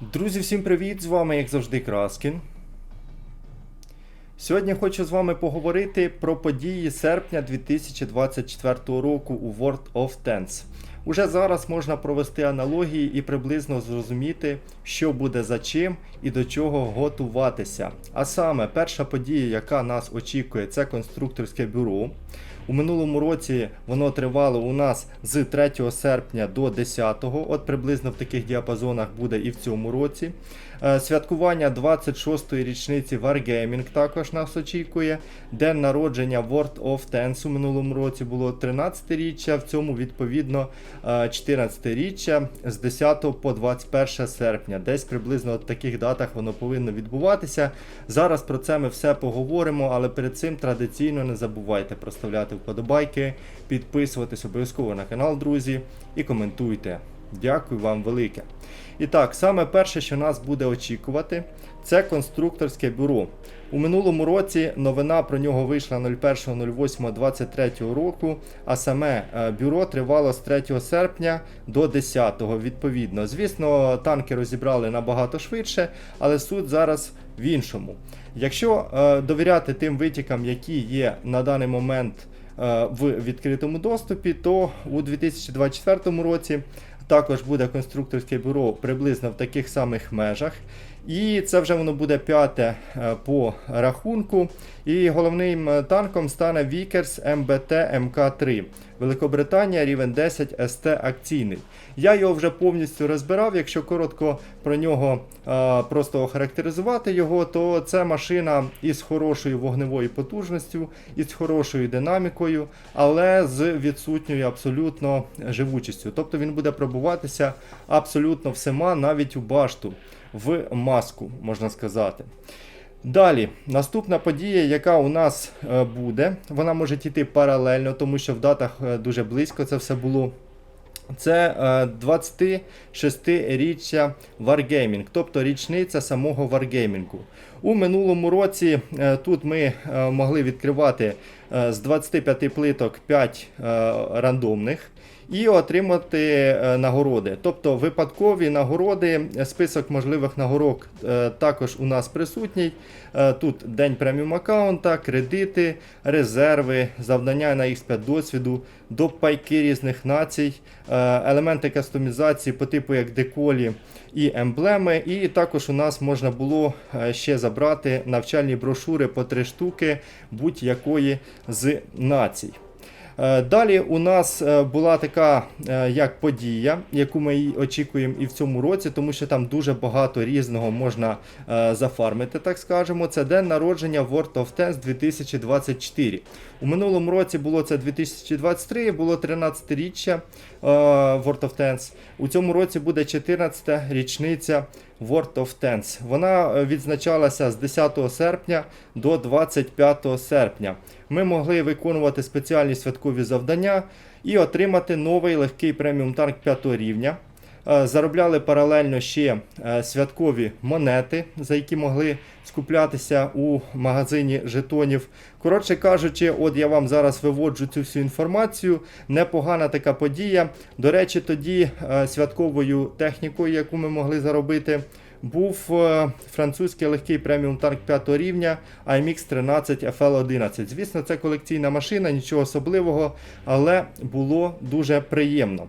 Друзі, всім привіт! З вами, як завжди, Краскін. Сьогодні хочу з вами поговорити про події серпня 2024 року у World of Tanks. Уже зараз можна провести аналогії і приблизно зрозуміти, що буде за чим і до чого готуватися. А саме, перша подія, яка нас очікує, це конструкторське бюро. У минулому році воно тривало у нас з 3 серпня до 10, от приблизно в таких діапазонах буде і в цьому році. Е, Святкування 26-ї річниці Wargaming також нас очікує. День народження World of Tanks у минулому році було 13-річчя, в цьому відповідно 14-річчя з 10 по 21 серпня. Десь приблизно в таких датах воно повинно відбуватися. Зараз про це ми все поговоримо, але перед цим традиційно не забувайте проставляти вподобайки, підписуватись обов'язково на канал, друзі, і коментуйте. Дякую вам велике. І так, саме перше, що нас буде очікувати, це конструкторське бюро. У минулому році новина про нього вийшла 01.08.23 року, а саме е, бюро тривало з 3 серпня до 10 відповідно. Звісно, танки розібрали набагато швидше, але суть зараз в іншому. Якщо е, довіряти тим витікам, які є на даний момент е, в відкритому доступі, то у 2024 році також буде конструкторське бюро приблизно в таких самих межах. І це вже воно буде п'яте е, по рахунку. І головним е, танком стане Vickers МБТ МК3. Великобританія рівень 10 СТ акційний. Я його вже повністю розбирав. Якщо коротко про нього а, просто охарактеризувати його, то це машина із хорошою вогневою потужністю, із хорошою динамікою, але з відсутньою абсолютно живучістю. Тобто він буде пробуватися абсолютно всіма, навіть у башту, в маску, можна сказати. Далі, наступна подія, яка у нас е, буде, вона може йти паралельно, тому що в датах е, дуже близько це все було. Це е, 26-річчя Wargaming, тобто річниця самого Wargaming. У минулому році е, тут ми е, могли відкривати е, з 25 плиток 5 е, рандомних і отримати е, нагороди. Тобто випадкові нагороди, список можливих нагород е, також у нас присутній. Е, Тут день преміум аккаунта, кредити, резерви, завдання на X5 досвіду, допайки різних націй, елементи кастомізації по типу як деколі і емблеми. І також у нас можна було ще забрати навчальні брошури по 3 штуки будь-якої з націй. Е, Далі у нас е, була така е, як подія, яку ми очікуємо і в цьому році, тому що там дуже багато різного можна зафармити, так скажемо. Це день народження World of Tanks 2024. У минулому році було це 2023, було 13-річчя е, World of Tanks. У цьому році буде 14-та річниця World of Tanks. Вона е, відзначалася з 10 серпня до 25 серпня. Ми могли виконувати спеціальні святкові завдання і отримати новий легкий преміум танк 5 рівня. Е, Заробляли паралельно ще е, святкові монети, за які могли скуплятися у магазині жетонів. Коротше кажучи, от я вам зараз виводжу цю всю інформацію. Непогана така подія. До речі, тоді е, святковою технікою, яку ми могли заробити, був французький легкий преміум танк 5 рівня IMX 13 FL11. Звісно, це колекційна машина, нічого особливого, але було дуже приємно.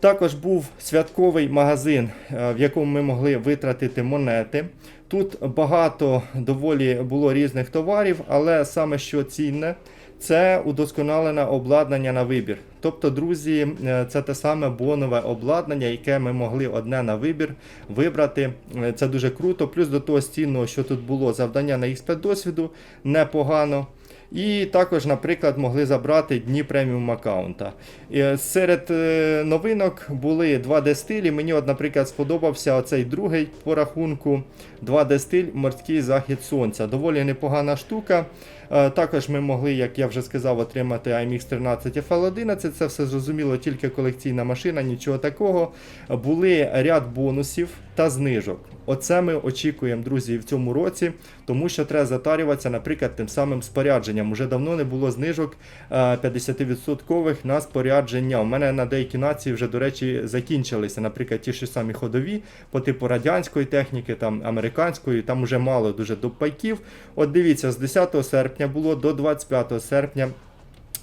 Також був святковий магазин, е, в якому ми могли витратити монети. Тут багато доволі було різних товарів, але саме що цінне, це удосконалене обладнання на вибір. Тобто, друзі, е, це те саме бонове обладнання, яке ми могли одне на вибір вибрати. Е, Це дуже круто. Плюс до того стінного, що тут було завдання на X5 досвіду, непогано. І також, наприклад, могли забрати дні преміум аккаунта. Е, Серед е, новинок були 2D стилі. Мені, от, наприклад, сподобався оцей другий по рахунку 2D стиль морський захід сонця. Доволі непогана штука. Е, Також ми могли, як я вже сказав, отримати IMX 13 FL11. Це все зрозуміло, тільки колекційна машина, нічого такого. Були ряд бонусів. Та знижок. Оце ми очікуємо, друзі, в цьому році, тому що треба затарюватися, наприклад, тим самим спорядженням. Уже давно не було знижок е, 50% на спорядження. У мене на деякі нації вже, до речі, закінчилися, наприклад, ті ж самі ходові по типу радянської техніки, там американської, там уже мало дуже до пайків. От дивіться, з 10 серпня було до 25 серпня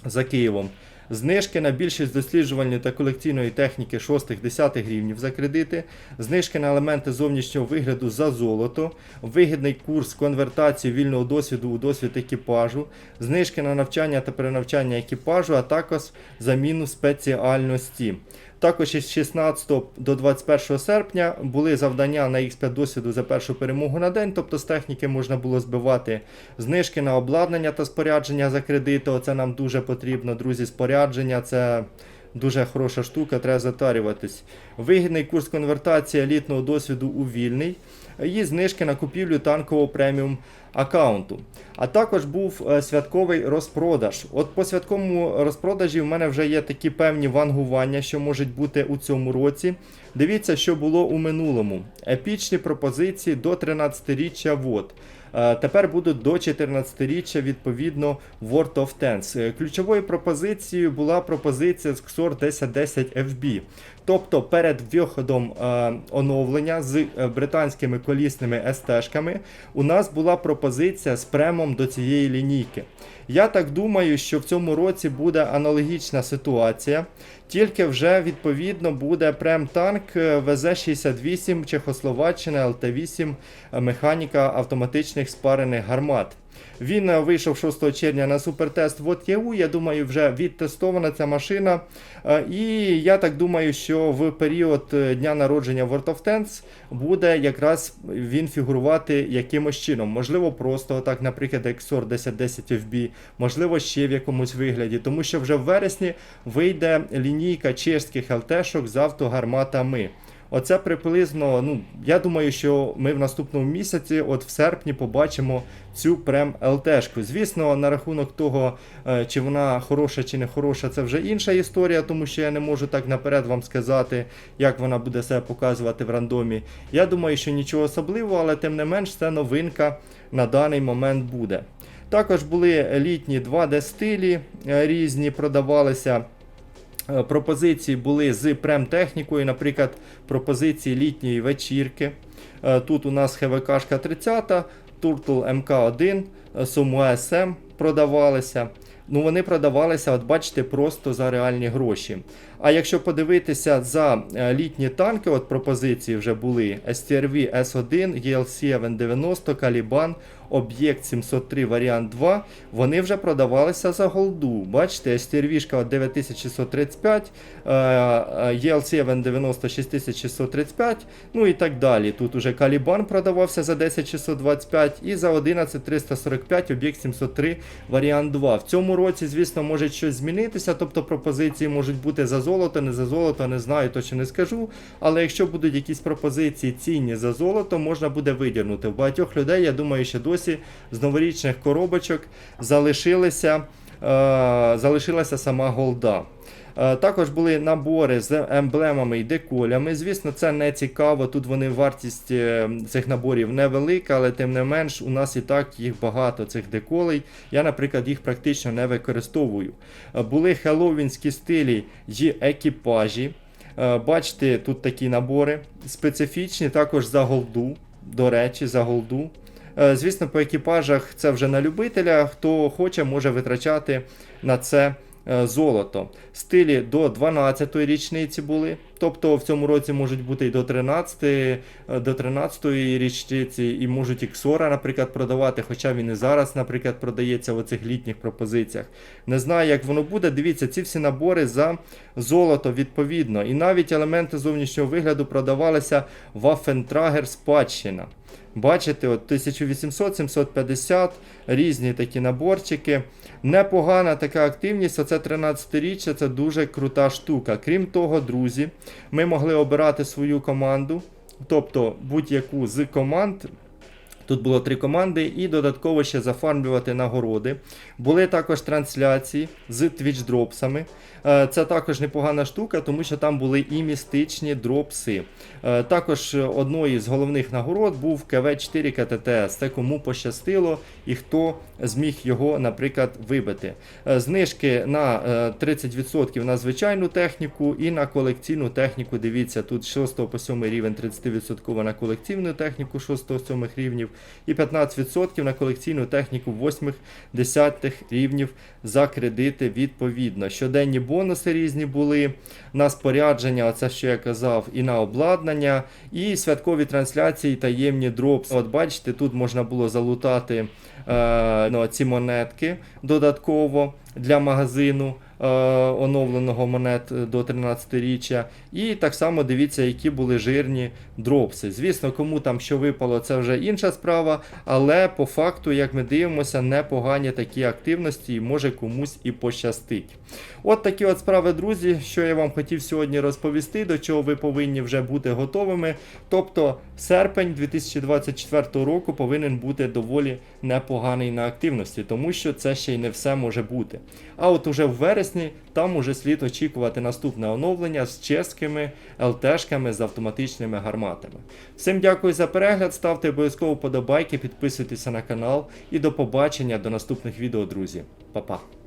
за Києвом. Знижки на більшість досліджувальної та колекційної техніки 6-10 рівнів за кредити, знижки на елементи зовнішнього вигляду за золото, вигідний курс конвертації вільного досвіду у досвід екіпажу, знижки на навчання та перенавчання екіпажу, а також заміну спеціальності. Також із 16 до 21 серпня були завдання на X5 досвіду за першу перемогу на день, тобто з техніки можна було збивати знижки на обладнання та спорядження за кредити. Оце нам дуже потрібно, друзі. Спорядження це дуже хороша штука, треба затарюватись. Вигідний курс конвертації елітного досвіду у вільний і знижки на купівлю танкового преміум аккаунту. А також був е, святковий розпродаж. От по святковому розпродажі в мене вже є такі певні вангування, що можуть бути у цьому році. Дивіться, що було у минулому. Епічні пропозиції до 13-річчя ВОД. Е, Тепер будуть до 14-річчя відповідно World of Tanks. Е, Ключовою пропозицією була пропозиція з XOR 1010 FB. Тобто перед виходом е, оновлення з е, британськими колісними СТ-шками у нас була пропозиція з премом до цієї лінійки. Я так думаю, що в цьому році буде аналогічна ситуація, тільки вже відповідно буде прем-танк е, ВЗ-68 Чехословаччина ЛТ-8 е, механіка автоматичних спарених гармат. Він е, вийшов 6 червня на супертест в ОТЄУ. Я думаю, вже відтестована ця машина. Е, І я так думаю, що в період е, дня народження World of Tanks буде якраз він фігурувати якимось чином. Можливо, просто так, наприклад, XOR 1010 FB, можливо, ще в якомусь вигляді, тому що вже в вересні вийде лінійка чешських ЛТшок з автогарматами. Оце приблизно, ну я думаю, що ми в наступному місяці, от в серпні, побачимо цю прем ЛТшку. Звісно, на рахунок того, е, чи вона хороша чи не хороша, це вже інша історія, тому що я не можу так наперед вам сказати, як вона буде себе показувати в рандомі. Я думаю, що нічого особливого, але тим не менш це новинка на даний момент буде. Також були літні 2D стилі е, різні, продавалися. Е, Пропозиції були з прем-технікою, наприклад, пропозиції літньої вечірки. Е, Тут у нас ХВКшка 30, Turtle МК1, Sumo SM продавалися. Ну, вони продавалися, от бачите, просто за реальні гроші. А якщо подивитися за е, літні танки, от пропозиції вже були STRV S1, ELC 90 Caliban, Об'єкт 703 варіант 2, вони вже продавалися за голду. Бачите, STRV 9635, е, е, 90 6635, ну і так далі. Тут уже Caliban продавався за 10625 і за 11345 об'єкт 703 варіант 2. В цьому році, звісно, може щось змінитися, тобто пропозиції можуть бути за золото, не за золото, не знаю, точно не скажу. Але якщо будуть якісь пропозиції цінні за золото, можна буде видірнути. У багатьох людей, я думаю, ще досі з новорічних коробочок залишилися, залишилася сама голда. Е, Також були набори з емблемами і деколями. Звісно, це не цікаво. Тут вони вартість е, цих наборів невелика, але тим не менш, у нас і так їх багато цих деколей. Я, наприклад, їх практично не використовую. Е, Були хеллоуінські стилі й екіпажі. Е, Бачите, тут такі набори специфічні, також за голду. До речі, за голду. Е, Звісно, по екіпажах це вже на любителя. Хто хоче, може витрачати на це золото. Стилі до 12-ї річниці були. Тобто в цьому році можуть бути і до 13-ї, е, до 13-ї річниці, і можуть і Ксора, наприклад, продавати, хоча він і зараз, наприклад, продається в оцих літніх пропозиціях. Не знаю, як воно буде. Дивіться, ці всі набори за золото відповідно. І навіть елементи зовнішнього вигляду продавалися Waffentrager спадщина. Бачите, от 1800-750 різні такі наборчики. Непогана така активність. Оце 13 річчя, це дуже крута штука. Крім того, друзі, ми могли обирати свою команду, тобто будь-яку з команд. Тут було три команди, і додатково ще зафармлювати нагороди. Були також трансляції з Twitch дропсами. Е, Це також непогана штука, тому що там були і містичні дропси. Е, Також одною з головних нагород був КВ-4 КТТС. Це кому пощастило і хто зміг його, наприклад, вибити. Е, Знижки на е, 30% на звичайну техніку і на колекційну техніку. Дивіться, тут з 6 по 7 рівень 30% на колекційну техніку 6-7 рівнів і 15% на колекційну техніку 8-10 рівнів за кредити відповідно. Щоденні бонуси різні були на спорядження, це що я казав, і на обладнання, і святкові трансляції, таємні дропси. От бачите, тут можна було залутати е, ну, ці монетки додатково для магазину. е, Оновленого монет до 13-річчя. І так само дивіться, які були жирні дропси. Звісно, кому там що випало, це вже інша справа. Але по факту, як ми дивимося, непогані такі активності і може комусь і пощастить. От такі от справи, друзі, що я вам хотів сьогодні розповісти, до чого ви повинні вже бути готовими. Тобто серпень 2024 року повинен бути доволі непоганий на активності, тому що це ще й не все може бути. А от уже в вересні там уже слід очікувати наступне оновлення з чеськими ЛТшками з автоматичними гарматами. Всім дякую за перегляд, ставте обов'язково подобайки, підписуйтеся на канал і до побачення до наступних відео, друзі. Па-па!